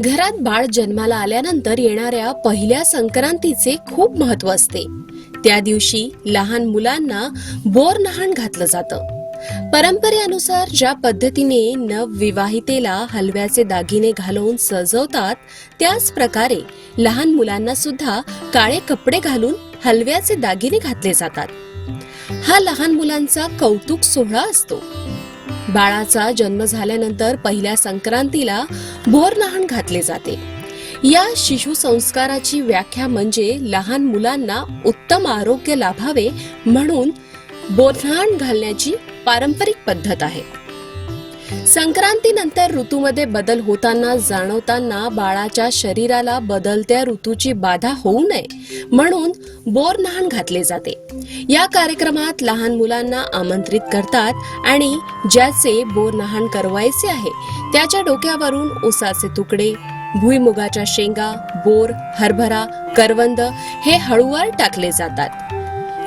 घरात बाळ जन्माला आल्यानंतर येणाऱ्या पहिल्या संक्रांतीचे खूप महत्त्व असते. त्या दिवशी लहान मुलांना बोर नहाण घातलं जातं. परंपरेनुसार ज्या पद्धतीने नवविवाहितेला हलव्याचे दागिने घालवून सजवतात त्याच प्रकारे लहान मुलांना सुद्धा काळे कपडे घालून हलव्याचे दागिने घातले जातात. हा लहान मुलांचा कौतुक सोहळा असतो. बाळाचा जन्म झाल्यानंतर पहिल्या संक्रांतीला बोर लहान घातले जाते. या शिशु संस्काराची व्याख्या म्हणजे लहान मुलांना उत्तम आरोग्य लाभावे म्हणून बोरन्हाण घालण्याची पारंपरिक पद्धत आहे. संक्रांतीनंतर ऋतूमध्ये बदल होताना जाणवताना बाळाच्या शरीराला बदलत्या ऋतूची बाधा होऊ नये म्हणून बोर नहाण घातले जाते. या कार्यक्रमात लहान मुलांना आमंत्रित करतात आणि ज्याचे बोर नहाण करवायचे आहे त्याच्या डोक्यावरून उसाचे तुकडे भुईमुगाच्या शेंगा बोर हरभरा करवंद हे हळूवार टाकले जातात.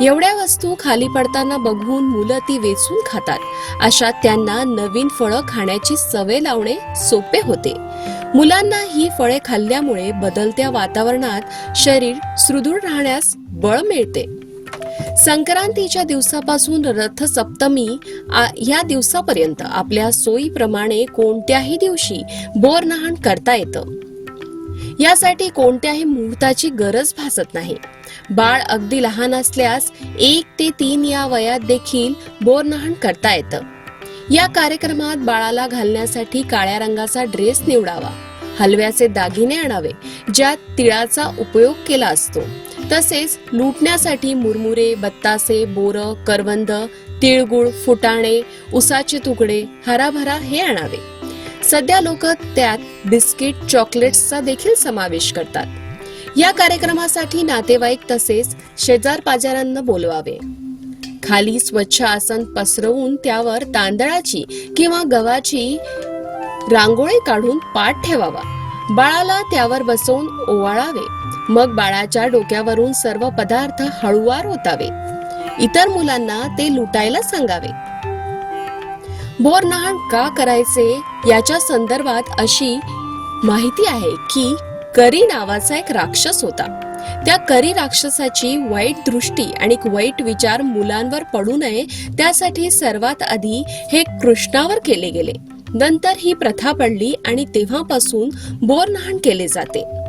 एवढ्या वस्तू खाली पडताना बघून मुलं ती वेचून खातात. अशा त्यांना नवीन फळं खाण्याची सवय लावणे सोपे होते. मुलांना ही फळे खाल्ल्यामुळे बदलत्या वातावरणात शरीर सुदृढ राहण्यास बळ मिळते. संक्रांतीच्या दिवसापासून रथसप्तमी या दिवसापर्यंत आपल्या सोयीप्रमाणे कोणत्याही दिवशी बोर नहाण करता येतं. यासाठी कोणत्याही मुहूर्ताची गरज भासत नाही. बाळ अगदी लहान असल्यास एक ते तीन या वयात देखील बोरनहाण करता येतं. या कार्यक्रमात बाळाला घालण्यासाठी काळ्या रंगाचा ड्रेस निवडावा हलव्याचे दागिने आणावे ज्यात तिळाचा उपयोग केला असतो. तसेच लुटण्यासाठी मुरमुरे बत्तासे बोर करवंद तिळगुळ फुटाणे उसाचे तुकडे हराभरा हे आणावे. सध्या लोक त्यात बिस्किट चॉकलेट्सचा देखील समावेश करतात. या कार्यक्रमासाठी नातेवाईक तसेच शेजार पाजारांना बोलवावे. खाली स्वच्छ आसन पसरवून त्यावर तांदळाची किंवा गव्हाची रांगोळी काढून पाठ ठेवावा. बाळाला त्यावर बसवून ओवाळावे. मग बाळाच्या डोक्यावरून सर्व पदार्थ हळुवार होतावे इतर मुलांना ते लुटायला सांगावे. बोर नहाण का करायचे? याच्या संदर्भात अशी माहिती आहे की करी नावाचा एक राक्षस होता. त्या करी राक्षसाची वाईट दृष्टी आणि वाईट विचार मुलांवर पडू नये त्यासाठी सर्वात आधी हे कृष्णावर केले गेले. नंतर ही प्रथा पडली आणि तेव्हापासून बोर नहाण केले जाते.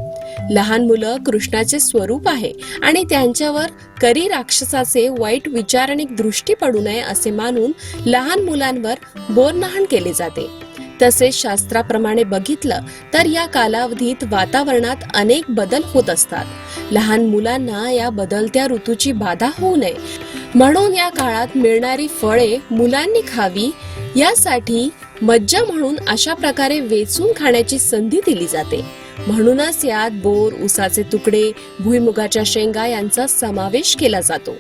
लहान मुलं कृष्णाचे स्वरूप आहे आणि त्यांच्यावर करी राक्षसाचे वाईट विचार आणि दृष्टी पडू नये असे मानून लहान मुलांवर बोरनहाण केले जाते. तसेच शास्त्राप्रमाणे बघितलं तर या कालावधीत वातावरणात अनेक बदल होत असतात. लहान मुलांना या बदलत्या ऋतूची बाधा होऊ नये. म्हणून या काळात मिळणारी फळे मुलांनी खावी यासाठी मज्जा म्हणून अशा प्रकारे वेचून खाण्याची संधी दिली जाते. म्हणूनच यात बोर उसाचे तुकडे भुईमुगाच्या शेंगा यांचा समावेश केला जातो.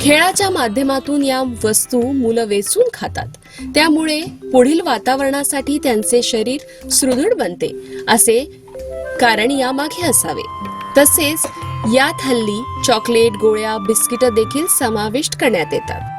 खेळाच्या माध्यमातून या वस्तू मुलं वेचून खातात. त्यामुळे पुढील वातावरणासाठी त्यांचे शरीर सुदृढ बनते असे कारण यामागे असावे. तसेच यात हल्ली चॉकलेट गोळ्या बिस्किट देखील समाविष्ट करण्यात येतात.